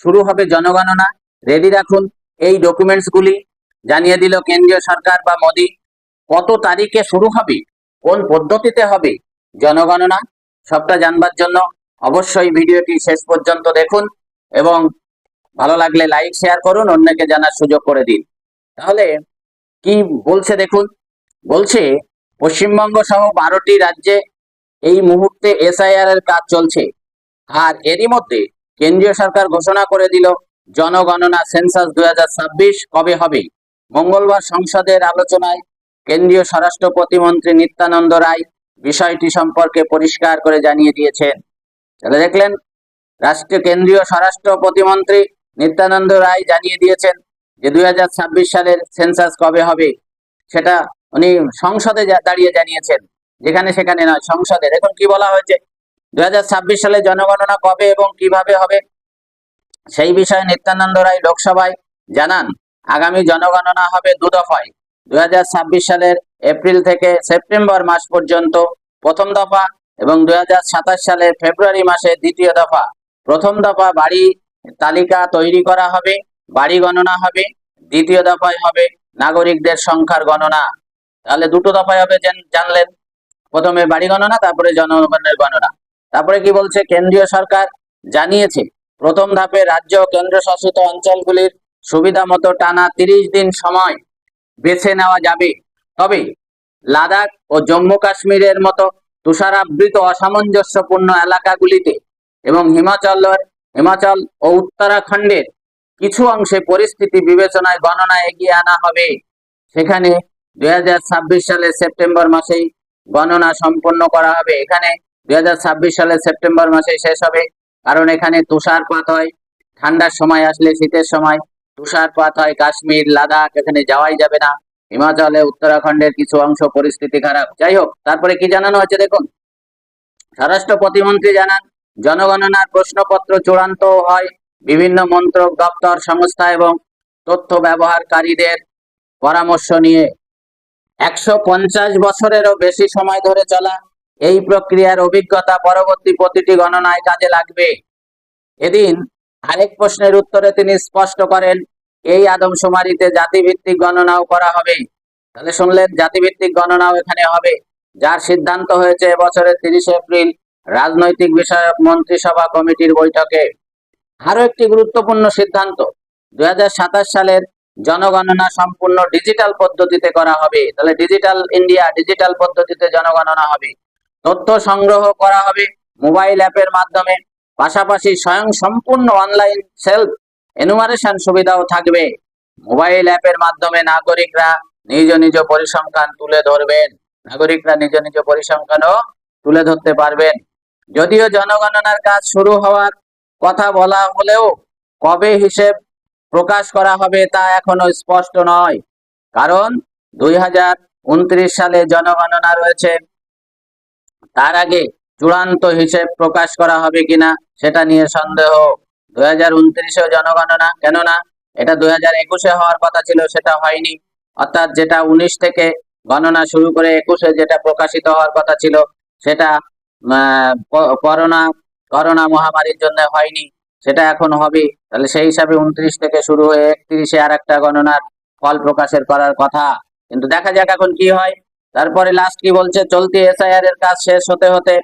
শুরু হবে জনগণনা। রেডি রাখুন। এই ডকুমেন্টসগুলি জানিয়ে দিল কেন্দ্রীয় সরকার বা মোদি। কত তারিখে শুরু হবে? কোন পদ্ধতিতে হবে? জনগণনা সবটা জানবার জন্য অবশ্যই ভিডিওটি শেষ পর্যন্ত দেখুন এবং ভালো লাগলে লাইক শেয়ার করুন, অন্যকে জানার সুযোগ করে দিন। তাহলে কি বলছে দেখুন? বলছে, পশ্চিমবঙ্গ সহ বারোটি রাজ্যে এই মুহূর্তে এসআইআর এর কাজ চলছে। আর এরই মধ্যে কেন্দ্রীয় সরকার ঘোষণা করে দিল, জনগণনা সেন্সাস ছাব্বিশ কবে হবে? মঙ্গলবার সংসদের আলোচনায় কেন্দ্রীয় স্বরাষ্ট্র প্রতিমন্ত্রী নিত্যানন্দ রায় বিষয়টি সম্পর্কে পরিষ্কার করে জানিয়ে দিয়েছেন। তাহলে দেখলেন রাষ্ট্রীয় কেন্দ্রীয় স্বরাষ্ট্র প্রতিমন্ত্রী নিত্যানন্দ রায় জানিয়ে দিয়েছেন যে দুই হাজার ছাব্বিশ সালের সেন্সাস কবে হবে? সেটা উনি সংসদে দাঁড়িয়ে জানিয়েছেন। যেখানে সেখানে নয়, সংসদে। দেখুন কি বলা হয়েছে। দু হাজার ছাব্বিশ সালে জনগণনা কবে এবং কীভাবে হবে? সেই বিষয়ে নিত্যানন্দ রায় লোকসভায় জানান, আগামী জনগণনা হবে দু দফায়। দু হাজার ছাব্বিশ সালের এপ্রিল থেকে সেপ্টেম্বর মাস পর্যন্ত প্রথম দফা এবং দুই সালের ফেব্রুয়ারি মাসে দ্বিতীয় দফা। প্রথম দফা বাড়ি তালিকা তৈরি করা হবে, বাড়ি গণনা হবে, দ্বিতীয় দফায় হবে নাগরিকদের সংখ্যার গণনা। তাহলে দুটো দফায় হবে জান- জানলেন। প্রথমে বাড়ি গণনা, তারপরে জনগণের গণনা। তারপরে কি বলছে? কেন্দ্রীয় সরকার জানিয়েছে, প্রথম ধাপে রাজ্য কেন্দ্রশাসিত অঞ্চলগুলির সুবিধা মতো টানা তিরিশ দিন সময় বেছে নেওয়া যাবে। তবে লাদাখ ও জম্মু কাশ্মীরের মতো তুষারাবৃত অসামঞ্জস্যপূর্ণ এলাকাগুলিতে এবং হিমাচলের হিমাচল ও উত্তরাখণ্ডের কিছু অংশে পরিস্থিতি বিবেচনায় গণনা এগিয়ে আনা হবে। সেখানে দু হাজার ছাব্বিশ সালের সেপ্টেম্বর মাসেই গণনা সম্পন্ন করা হবে। এখানে দুই হাজার ছাব্বিশ সালের সেপ্টেম্বর মাসে শেষ হবে। কারণ এখানে তুষারপাত হয়, ঠান্ডার সময় আসলে শীতের সময় তুষারপাত হয়, কাশ্মীর, লাদাখ এখানে যাওয়াই যাবে না। হিমাচলে, উত্তরাখণ্ডের কিছু অংশ পরিস্থিতি খারাপ। যাই হোক, তারপরে কি জানানো হয়েছে দেখুন? স্বরাষ্ট্র প্রতিমন্ত্রী জানান, জনগণনার প্রশ্নপত্র চূড়ান্ত হয় বিভিন্ন মন্ত্রক, দপ্তর, সংস্থা এবং তথ্য ব্যবহারকারীদের পরামর্শ নিয়ে। একশো পঞ্চাশ বছরেরও বেশি সময় ধরে চলা এই প্রক্রিয়ার অভিজ্ঞতা পরবর্তী প্রতিটি গণনায় কাজে লাগবে। এদিন আরেক প্রশ্নের উত্তরে তিনি স্পষ্ট করেন, এই আদমশুমারিতে জাতিভিত্তিক গণনাও করা হবে। তাহলে শুনলেন, জাতিভিত্তিক গণনাও এখানে হবে। যার সিদ্ধান্ত হয়েছে এবছরের তিরিশে এপ্রিল রাজনৈতিক বিষয়ক মন্ত্রিসভা কমিটির বৈঠকে। আরও একটি গুরুত্বপূর্ণ সিদ্ধান্ত, দুই হাজার সাতাশ সালের জনগণনা সম্পূর্ণ ডিজিটাল পদ্ধতিতে করা হবে। তাহলে ডিজিটাল ইন্ডিয়া ডিজিটাল পদ্ধতিতে জনগণনা হবে। তথ্য সংগ্রহ করা হবে মোবাইল অ্যাপের মাধ্যমে। পাশাপাশি স্বয়ং সম্পূর্ণ অনলাইন সেলফ এনুমারেশন সুবিধাও থাকবে। মোবাইল অ্যাপের মাধ্যমে নাগরিকরা নিজ নিজ পরিসংখ্যান তুলে ধরবেন। নাগরিকরা নিজ নিজ পরিসংখ্যানও তুলে ধরতে পারবেন। যদিও জনগণনার কাজ শুরু হওয়ার কথা বলা হলেও কবে হিসেব প্রকাশ করা হবে তা এখনও স্পষ্ট নয়। কারণ দুই হাজার উনত্রিশ সালে জনগণনা রয়েছে তার আগে চূড়ান্ত হিসেব প্রকাশ করা হবে কিনা সেটা নিয়ে সন্দেহ। দুই হাজার উনত্রিশেও জনগণনা, কেননা এটা দুই হাজার একুশে হওয়ার কথা ছিল, সেটা হয়নি। অর্থাৎ যেটা উনিশ থেকে গণনা শুরু করে একুশে যেটা প্রকাশিত হওয়ার কথা ছিল, সেটা করোনা করোনা মহামারীর জন্য হয়নি, সেটা এখন হবে তাহলে সেই হিসাবে উনত্রিশ থেকে শুরু হয়ে একত্রিশে আর একটা গণনার ফল প্রকাশের করার কথা। কিন্তু দেখা যাক এখন কি হয়। তারপরে লাস্ট কি বলছে? চলতি এসআইআর এর কাজ শেষ হতে হতে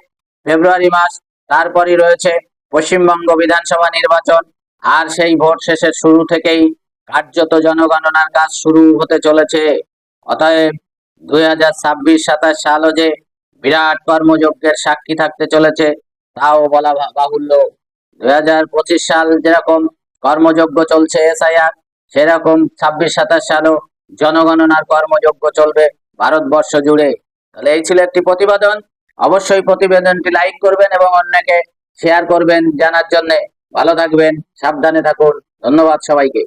ফেব্রুয়ারি মাস, তারপরই রয়েছে পশ্চিমবঙ্গ বিধানসভা নির্বাচন। আর সেই ভোট শেষের শুরু থেকেই কার্যত জনগণনার কাজ শুরু হতে চলেছে। অতএব দুই হাজার ছাব্বিশ, সাতাশ সালও যে বিরাট কর্মযজ্ঞের সাক্ষী থাকতে চলেছে, তাও বলা বাহুল্য। দুই হাজার পঁচিশ সাল যেরকম কর্মযজ্ঞ চলছে এসআইআর সেরকম ছাব্বিশ, সাতাশ সালও জনগণনার কর্মযজ্ঞ চলবে। ভারতবর্ষ জুড়ে। তাহলে এই ছিল একটি প্রতিবেদন। অবশ্যই প্রতিবেদনটি লাইক করবেন এবং অন্যকে শেয়ার করবেন জানার জন্য। ভালো থাকবেন, সাবধানে থাকুন। ধন্যবাদ সবাইকে।